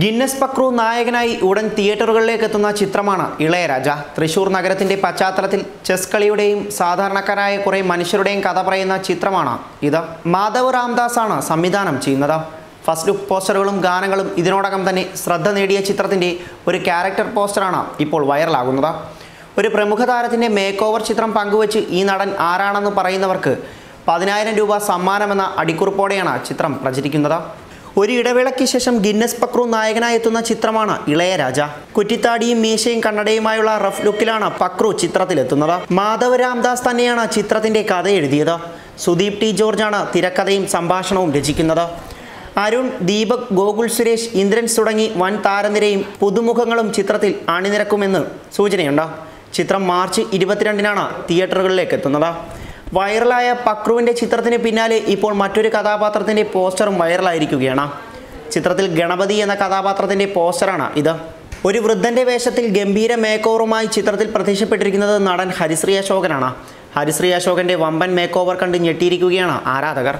Guinness Pakru നായകനായി ഉടൻ തിയേറ്ററുകളിലേക്ക് എത്തുന്ന ചിത്രമാണ് ഇളയരാജ. തൃശൂർ നഗരത്തിന്റെ പശ്ചാത്തലത്തിൽ ചെസ് കളിയുടെയും സാധാരണക്കാരായ കുറേ മനുഷ്യരുടെയും കഥ പറയുന്ന ചിത്രമാണ് ഇത്. മാധവ് രാംദാസ് ആണ് സംവിധാനം ചെയ്യുന്നത്. ഫസ്റ്റ് ലുക്ക് പോസ്റ്ററുകളും ഗാനങ്ങളും ഇതിനോടകം തന്നെ ശ്രദ്ധ നേടിയ ചിത്രത്തിന്റെ ഒരു ക്യാരക്ടർ പോസ്റ്ററാണ് ഇപ്പോൾ വൈറലാകുന്നത്. ഒരു പ്രമുഖ താരത്തിന്റെ മേക്ക് ഓവർ ചിത്രം പങ്കുവച്ച് ഈ നടൻ ആരാണെന്ന് പറയുന്നവർക്ക് പതിനായിരം രൂപ സമ്മാനമെന്ന അടിക്കുറിപ്പോടെയാണ് ചിത്രം പ്രചരിക്കുന്നത് ഒരു ഇടവേളയ്ക്ക് ശേഷം ഗിന്നസ് പക്രു നായകനായി എത്തുന്ന ചിത്രമാണ് ഇളയരാജ കുറ്റിത്താടിയും മീശയും കണ്ണടയുമായുള്ള റഫ് ലുക്കിലാണ് പക്രു ചിത്രത്തിലെത്തുന്നത്. മാധവ് രാംദാസ് തന്നെയാണ് ചിത്രത്തിന്റെ കഥ എഴുതിയത്. സുദീപ് ടി ജോർജാണ് തിരക്കഥയും സംഭാഷണവും രചിക്കുന്നത്. അരുൺ ദീപക് ഗോകുൽ സുരേഷ് ഇന്ദ്രൻസ് തുടങ്ങി വൻ താരനിരയും പുതുമുഖങ്ങളും ചിത്രത്തിൽ അണിനിരക്കുമെന്ന് സൂചനയുണ്ട്. ചിത്രം മാർച്ച് ഇരുപത്തിരണ്ടിനാണ് തിയേറ്ററുകളിലേക്ക് എത്തുന്നത് വൈറലായ പക്രുവിന്റെ ചിത്രത്തിന് പിന്നാലെ ഇപ്പോൾ മറ്റൊരു കഥാപാത്രത്തിന്റെ പോസ്റ്ററും വൈറലായിരിക്കുകയാണ്. ചിത്രത്തിൽ ഗണപതി എന്ന കഥാപാത്രത്തിന്റെ പോസ്റ്ററാണ് ഇത്. ഒരു വൃദ്ധന്റെ വേഷത്തിൽ ഗംഭീര മേക്കോവറുമായി ചിത്രത്തിൽ പ്രത്യക്ഷപ്പെട്ടിരിക്കുന്നത് നടൻ ഹരിശ്രീ അശോകനാണ്. ഹരിശ്രീ അശോകന്റെ വമ്പൻ മേക്കോവർ കണ്ട് ഞെട്ടിയിരിക്കുകയാണ് ആരാധകർ.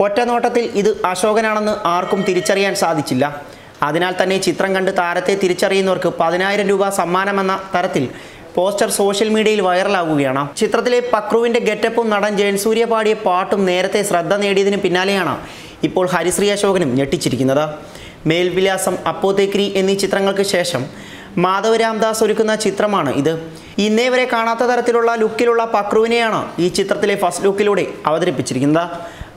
ഒറ്റനോട്ടത്തിൽ ഇത് അശോകനാണെന്ന് ആർക്കും തിരിച്ചറിയാൻ സാധിച്ചില്ല. അതിനാൽ തന്നെ ചിത്രം കണ്ട് താരത്തെ തിരിച്ചറിയുന്നവർക്ക് പതിനായിരം രൂപ സമ്മാനമെന്ന തരത്തിൽ പോസ്റ്റർ സോഷ്യൽ മീഡിയയിൽ വൈറലാകുകയാണ്. ചിത്രത്തിലെ പക്രുവിന്റെ ഗെറ്റപ്പും നടൻ ജയൻസൂര്യ പാടിയ പാട്ടും നേരത്തെ ശ്രദ്ധ നേടിയതിന് പിന്നാലെയാണ് ഇപ്പോൾ ഹരിശ്രീ അശോകനും ഞെട്ടിച്ചിരിക്കുന്നത്. മേൽവിലാസം അപ്പോത്തേക്രി എന്നീ ചിത്രങ്ങൾക്ക് ശേഷം മാധവ് രാംദാസ് ഒരുക്കുന്ന ചിത്രമാണ് ഇത്. ഇന്നേ വരെ കാണാത്ത തരത്തിലുള്ള ലുക്കിലുള്ള പക്രുവിനെയാണ് ഈ ചിത്രത്തിലെ ഫസ്റ്റ് ലുക്കിലൂടെ അവതരിപ്പിച്ചിരിക്കുന്നത്.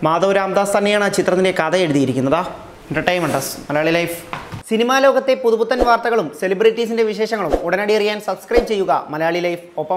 മാധവ് രാംദാസ് തന്നെയാണ് ചിത്രത്തിന്റെ കഥ എഴുതിയിരിക്കുന്നത്. എന്റർടൈൻമെന്റസ് മലയാളി ലൈഫ്. സിനിമാ ലോകത്തെ പുതുപുത്തൻ വാർത്തകളും സെലിബ്രിറ്റീസിന്റെ വിശേഷങ്ങളും ഉടനടി അറിയാൻ സബ്സ്ക്രൈബ് ചെയ്യുക. മലയാളി ലൈഫ് ഒപ്പം